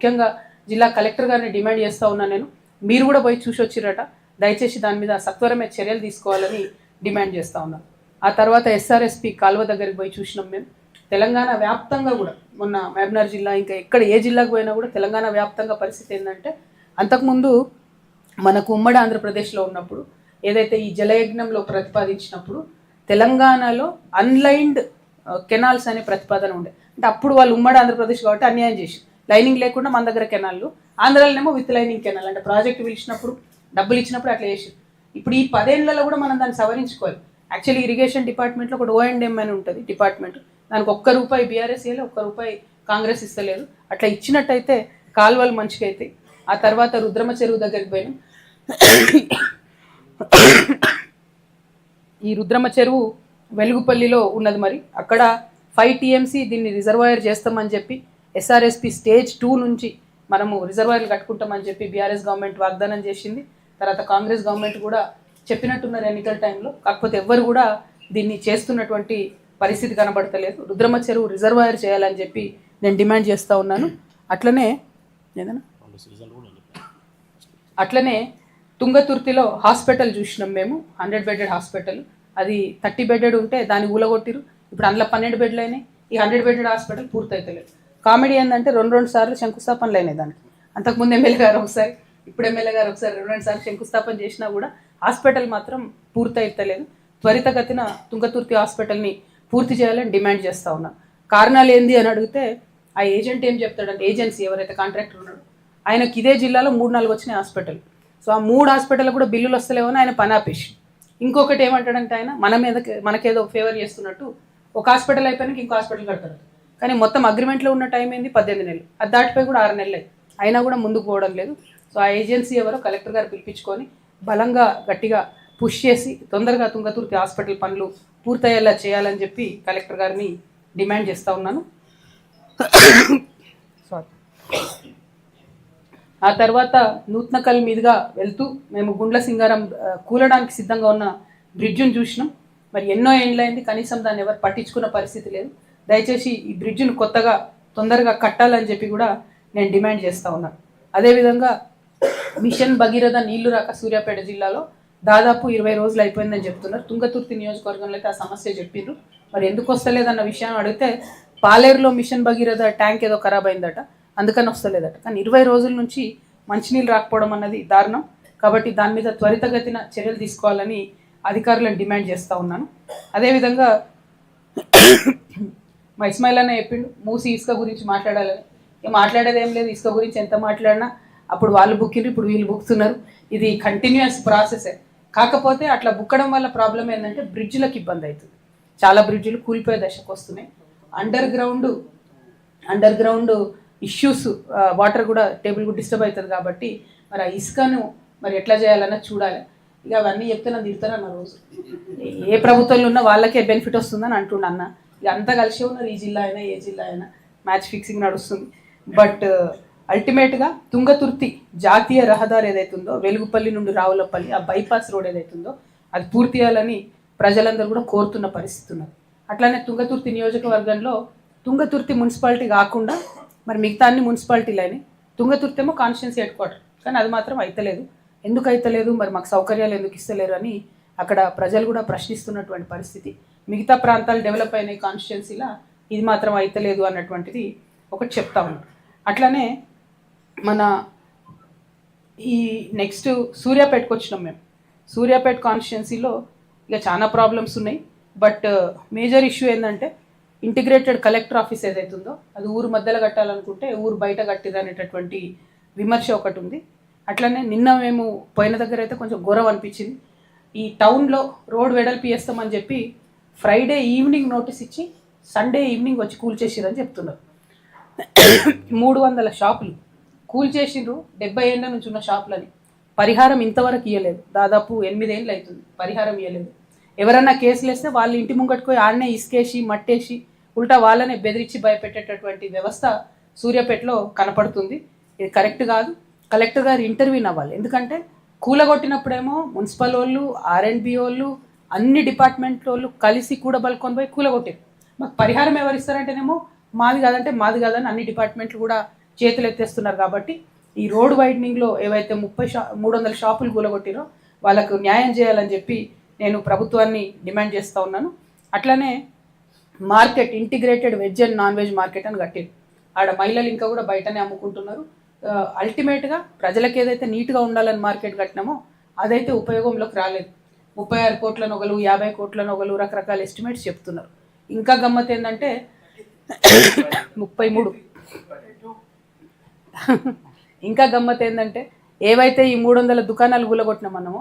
ముఖ్యంగా జిల్లా కలెక్టర్ గారిని డిమాండ్ చేస్తూ ఉన్నాను నేను. మీరు కూడా పోయి చూసి వచ్చిరట దయచేసి దాని మీద సత్వరమే చర్యలు తీసుకోవాలని డిమాండ్ చేస్తూ ఉన్నాను ఆ తర్వాత ఎస్ఆర్ఎస్పి కాలువ దగ్గరికి పోయి చూసినాం మేము. తెలంగాణ వ్యాప్తంగా కూడా మొన్న మహబూబ్నగర్ జిల్లా ఇంకా ఎక్కడ ఏ జిల్లాకు పోయినా కూడా తెలంగాణ వ్యాప్తంగా పరిస్థితి ఏంటంటే అంతకుముందు మనకు ఉమ్మడి ఆంధ్రప్రదేశ్లో ఉన్నప్పుడు ఏదైతే ఈ జలయజ్ఞంలో ప్రతిపాదించినప్పుడు తెలంగాణలో అన్లైన్డ్ కెనాల్స్ uh, అనే ప్రతిపాదన ఉండే. అంటే అప్పుడు వాళ్ళు ఉమ్మడి ఆంధ్రప్రదేశ్ కాబట్టి అన్యాయం చేసి లైనింగ్ లేకుండా మన దగ్గర కెనాల్లు. ఆంధ్రాలోనేమో విత్ లైనింగ్ కెనాల్. అంటే ప్రాజెక్ట్ పిలిచినప్పుడు డబ్బులు ఇచ్చినప్పుడు అట్లా చేసి ఇప్పుడు ఈ పదేళ్ళలో కూడా మనం దాన్ని సవరించుకోవాలి. యాక్చువల్లీ ఇరిగేషన్ డిపార్ట్మెంట్లో ఒకటి ఓ అని ఉంటుంది డిపార్ట్మెంట్. దానికి ఒక్క రూపాయి బీఆర్ఎస్ ఇవ్వలేదు ఒక్క రూపాయి కాంగ్రెస్ ఇస్తలేదు. అట్లా ఇచ్చినట్టయితే కాలువలు మంచిగా అవుతాయి ఆ తర్వాత రుద్రమ చెరువు దగ్గరికి పోయినాం. ఈ రుద్రమ చెరువు వెలుగుపల్లిలో ఉన్నది మరి. అక్కడ ఫైవ్ టీఎంసీ దీన్ని రిజర్వాయర్ చేస్తామని చెప్పి ఎస్ఆర్ఎస్పి స్టేజ్ టూ నుంచి మనము రిజర్వాయర్లు కట్టుకుంటామని చెప్పి బీఆర్ఎస్ గవర్నమెంట్ వాగ్దానం చేసింది. తర్వాత కాంగ్రెస్ గవర్నమెంట్ కూడా చెప్పినట్టున్నారు ఎన్నికల టైంలో కాకపోతే ఎవ్వరు కూడా దీన్ని చేస్తున్నటువంటి పరిస్థితి కనబడతలేదు. రుద్రమ చెరువు రిజర్వాయర్ చేయాలని చెప్పి నేను డిమాండ్ చేస్తూ ఉన్నాను. అట్లనే ఏదైనా? అట్లనే తుంగతుర్తిలో హాస్పిటల్ చూసినాం మేము. హండ్రెడ్ బెడెడ్ హాస్పిటల్ అది థర్టీ బెడెడ్ ఉంటే దాన్ని ఊలగొట్టిరు. ఇప్పుడు అందులో పన్నెండు బెడ్లు అయినాయి. ఈ హండ్రెడ్ బెడెడ్ హాస్పిటల్ పూర్తయితలేదు. కామెడీ ఏంటంటే రెండు రెండు సార్లు శంకుస్థాపనలు అయినాయి దానికి. అంతకుముందు ఎమ్మెల్యే గారు ఒకసారి ఇప్పుడు ఎమ్మెల్యే గారు ఒకసారి రెండు రెండు సార్లు శంకుస్థాపన చేసినా కూడా హాస్పిటల్ మాత్రం పూర్తయితలేదు. త్వరితగతిన తుంగతుర్తి హాస్పిటల్ని పూర్తి చేయాలని డిమాండ్ చేస్తూ ఉన్నా. కారణాలు ఏంది అని అడిగితే ఆ ఏజెంట్ ఏం చెప్తాడంటే ఏజెన్సీ ఎవరైతే కాంట్రాక్టర్ ఉన్నాడో ఆయనకి ఇదే జిల్లాలో మూడు నాలుగు వచ్చినాయి హాస్పిటల్. సో ఆ మూడు హాస్పిటల్ కూడా బిల్లులు వస్తలేవని ఆయన పని ఇంకొకటి ఏమంటాడంటే ఆయన మన మీద మనకేదో ఫేవర్ చేస్తున్నట్టు ఒక హాస్పిటల్ అయిపోయినాక ఇంకో హాస్పిటల్ కడతాడు కానీ మొత్తం అగ్రిమెంట్లో ఉన్న టైం ఏంది? పద్దెనిమిది నెలలు. అది దాటిపోయి కూడా ఆరు నెలలు. అయినా కూడా ముందుకు పోవడం లేదు. సో ఆ ఏజెన్సీ ఎవరో కలెక్టర్ గారు పిలిపించుకొని బలంగా గట్టిగా పుష్ చేసి తొందరగా తుంగతుర్తి హాస్పిటల్ పనులు పూర్తయ్యేలా చేయాలని చెప్పి కలెక్టర్ గారిని డిమాండ్ చేస్తూ ఉన్నాను. సారీ ఆ తర్వాత నూత్నకల్ మీదుగా వెళ్తూ మేము గుండ్ల సింగారం కూలడానికి సిద్ధంగా ఉన్న బ్రిడ్జ్ను చూసినాం. మరి ఎన్నో ఏండ్లైంది కనీసం దాన్ని ఎవరు పట్టించుకున్న పరిస్థితి లేదు. దయచేసి ఈ బ్రిడ్జ్ను కొత్తగా తొందరగా కట్టాలని చెప్పి కూడా నేను డిమాండ్ చేస్తూ ఉన్నాను అదేవిధంగా మిషన్ భగీరథ నీళ్ళు రాక సూర్యాపేట జిల్లాలో దాదాపు ఇరవై రోజులు అయిపోయిందని చెప్తున్నారు. తుంగతుర్తి నియోజకవర్గంలో అయితే ఆ సమస్య చెప్పిండ్రు మరి ఎందుకు వస్తలేదన్న విషయం అడిగితే పాలేరులో మిషన్ భగీరథ ట్యాంక్ ఏదో ఖరాబ్ అయిందట. అందుకని వస్తలేదట. కానీ ఇరవై రోజుల నుంచి మంచినీళ్ళు రాకపోవడం అన్నది దారుణం. కాబట్టి దాని మీద త్వరితగతిన చర్యలు తీసుకోవాలని అధికారులను డిమాండ్ చేస్తూ ఉన్నాను. అదేవిధంగా మా ఇస్మాయిల్ అన్న చెప్పిండు మూసి ఇసుక గురించి మాట్లాడాలని. ఇక మాట్లాడేది ఏం లేదు ఇసుక గురించి ఎంత మాట్లాడినా. అప్పుడు వాళ్ళు బుక్కిండ్రు ఇప్పుడు వీళ్ళు బుక్తున్నారు. ఇది కంటిన్యూస్ ప్రాసెసే కాకపోతే అట్లా బుక్కడం వల్ల ప్రాబ్లం ఏంటంటే బ్రిడ్జ్లకు ఇబ్బంది అవుతుంది చాలా బ్రిడ్జ్లు కూలిపోయే దశకు వస్తున్నాయి. Underground underground issues water కూడా టేబుల్ కూడా డిస్టర్బ్ అవుతుంది కాబట్టి మరి ఆ ఇసుకను మరి ఎట్లా చేయాలన్నది చూడాలి. ఇక అవన్నీ చెప్తే నన్ను తిడతారన్న రోజు. ఏ ప్రభుత్వంలో ఉన్నా వాళ్ళకే బెనిఫిట్ వస్తుందని అంటుండ అన్న. అంతా కలిసి ఉన్నారు ఈ జిల్లా అయినా ఏ జిల్లా అయినా. మ్యాచ్ ఫిక్సింగ్ నడుస్తుంది. బట్ అల్టిమేట్గా uh, తుంగతుర్తి జాతీయ రహదారి ఏదైతుందో వెలుగుపల్లి నుండి రావులపల్లి ఆ బైపాస్ రోడ్ ఏదైతుందో అది పూర్తి చేయాలని ప్రజలందరూ కూడా కోరుతున్న పరిస్థితి ఉన్నది. అట్లానే తుంగతుర్తి నియోజకవర్గంలో తుంగతుర్తి మున్సిపాలిటీ కాకుండా మరి మిగతా అన్ని మున్సిపాలిటీలు అయినాయి తుంగతుర్తి ఏమో కాన్స్టిట్యున్సీ హెడ్ క్వార్టర్. కానీ అది మాత్రం అయితలేదు. ఎందుకు అయితలేదు? మరి మాకు సౌకర్యాలు ఎందుకు ఇస్తలేరు అని అక్కడ ప్రజలు కూడా ప్రశ్నిస్తున్నటువంటి పరిస్థితి. మిగతా ప్రాంతాలు డెవలప్ అయిన కాన్స్టిట్యున్సీలా ఇది మాత్రం అయితలేదు అన్నటువంటిది ఒకటి చెప్తా ఉన్నాం. అట్లానే మన ఈ నెక్స్ట్ సూర్యాపేటకు వచ్చినాం మేము. సూర్యాపేట కాన్స్టిట్యున్సీలో ఇక చాలా ప్రాబ్లమ్స్ ఉన్నాయి. బట్ uh, మేజర్ ఇష్యూ ఏంటంటే ఇంటిగ్రేటెడ్ కలెక్టర్ ఆఫీస్ ఏదైతుందో అది ఊరు మధ్యలో కట్టాలనుకుంటే ఊరు బయట కట్టిది అనేటటువంటి విమర్శ ఒకటి ఉంది. అట్లనే నిన్న మేము పోయిన దగ్గర అయితే కొంచెం ఘోరం అనిపించింది. ఈ టౌన్లో రోడ్ వెడల్పి వేస్తామని చెప్పి ఫ్రైడే ఈవినింగ్ నోటీస్ ఇచ్చి సండే ఈవినింగ్ వచ్చి కూల్చేసిరని చెప్తున్నారు. మూడు వందల షాపులు కూల్చేసిండ్రు డెబ్బై ఏళ్ళ నుంచి ఉన్న షాపులని. పరిహారం ఇంతవరకు ఇవ్వలేదు దాదాపు ఎనిమిదేళ్ళు అవుతుంది. పరిహారం ఇవ్వలేదు ఎవరన్నా కేసులు వేస్తే వాళ్ళు ఇంటి ముంగట్టుకు ఆడనే ఇసుకేసి మట్టేసి ఉల్టా వాళ్ళనే బెదిరించి భయపెట్టేటటువంటి వ్యవస్థ సూర్యాపేటలో కనపడుతుంది. ఇది కరెక్ట్ కాదు. కలెక్టర్ గారు ఇంటర్వ్యూ అవ్వాలి ఎందుకంటే కూలగొట్టినప్పుడేమో మున్సిపల్ వాళ్ళు ఆర్ఎండ్బి వాళ్ళు అన్ని డిపార్ట్మెంట్ వాళ్ళు కలిసి కూడా బలుకొని పోయి కూలగొట్టారు. మాకు పరిహారం ఎవరు ఇస్తారంటేనేమో మాది కాదంటే మాది కాదని అన్ని డిపార్ట్మెంట్లు కూడా చేతులు ఎత్తేస్తున్నారు కాబట్టి ఈ రోడ్ వైడనింగ్లో ఏవైతే ముప్పై షా మూడు వందల షాపులు కూలగొట్టిరో వాళ్ళకు న్యాయం చేయాలని చెప్పి నేను ప్రభుత్వాన్ని డిమాండ్ చేస్తూ ఉన్నాను. అట్లనే market integrated veg and non veg market అని కట్టింది ఆడ మహిళలు ఇంకా కూడా బయటనే అమ్ముకుంటున్నారు. అల్టిమేట్గా ప్రజలకు ఏదైతే నీట్గా ఉండాలని మార్కెట్ కట్టినామో అదైతే ఉపయోగంలోకి రాలేదు. ముప్పై ఆరు కోట్ల నొగలు యాభై కోట్ల నొగలు రకరకాల ఎస్టిమేట్స్ చెప్తున్నారు. ఇంకా గమ్మత్ ఏంటంటే ముప్పై మూడు. ఇంకా గమ్మత్ ఏంటంటే ఏవైతే ఈ మూడు వందల దుకాణాలు గులగొట్టినామన్నామో